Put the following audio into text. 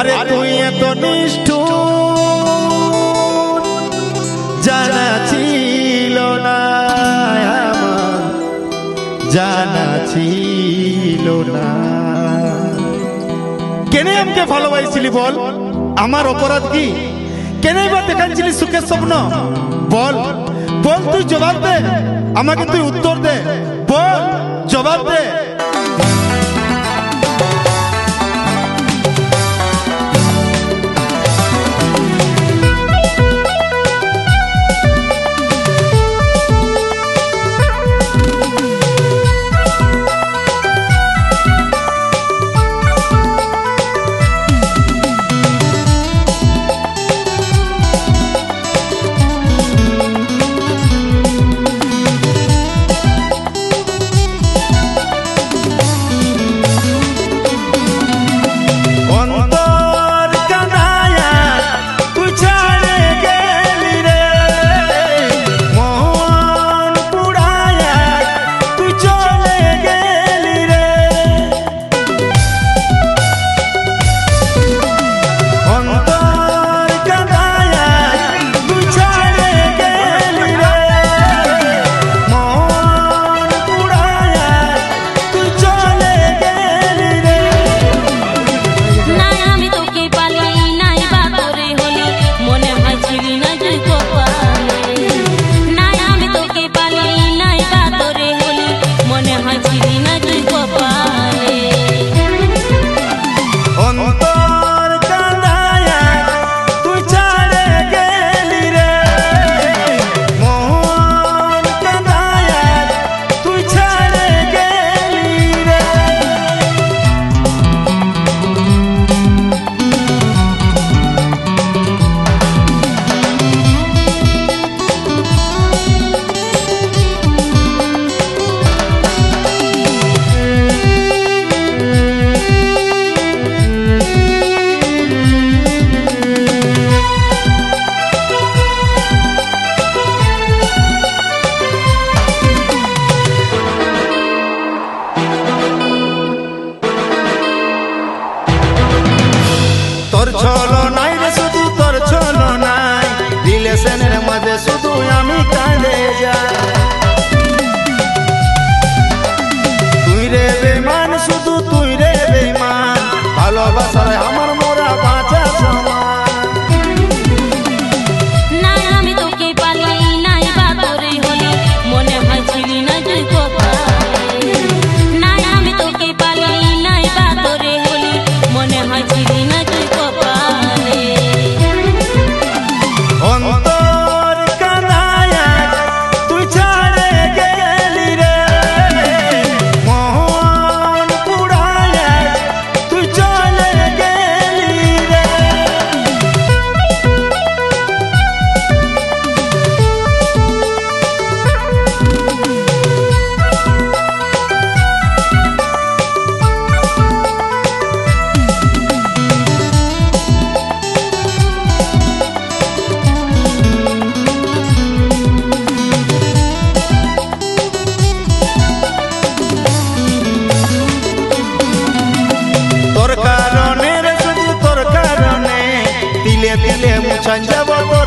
আরে তুই এত নিষ্ঠুর, জানা ছিল না জানা ছিল না। কেনে আমাকে ভালোবাসিলি বল? আমার অপরাধ কি? কেনে বা দেখাচ্ছিলি সুখের স্বপ্ন? বল বল তুই জবাব দে, আমাকে তুই উত্তর দে। বল, জবাব দে। mas é só sonhar me candeja Sanjay Babu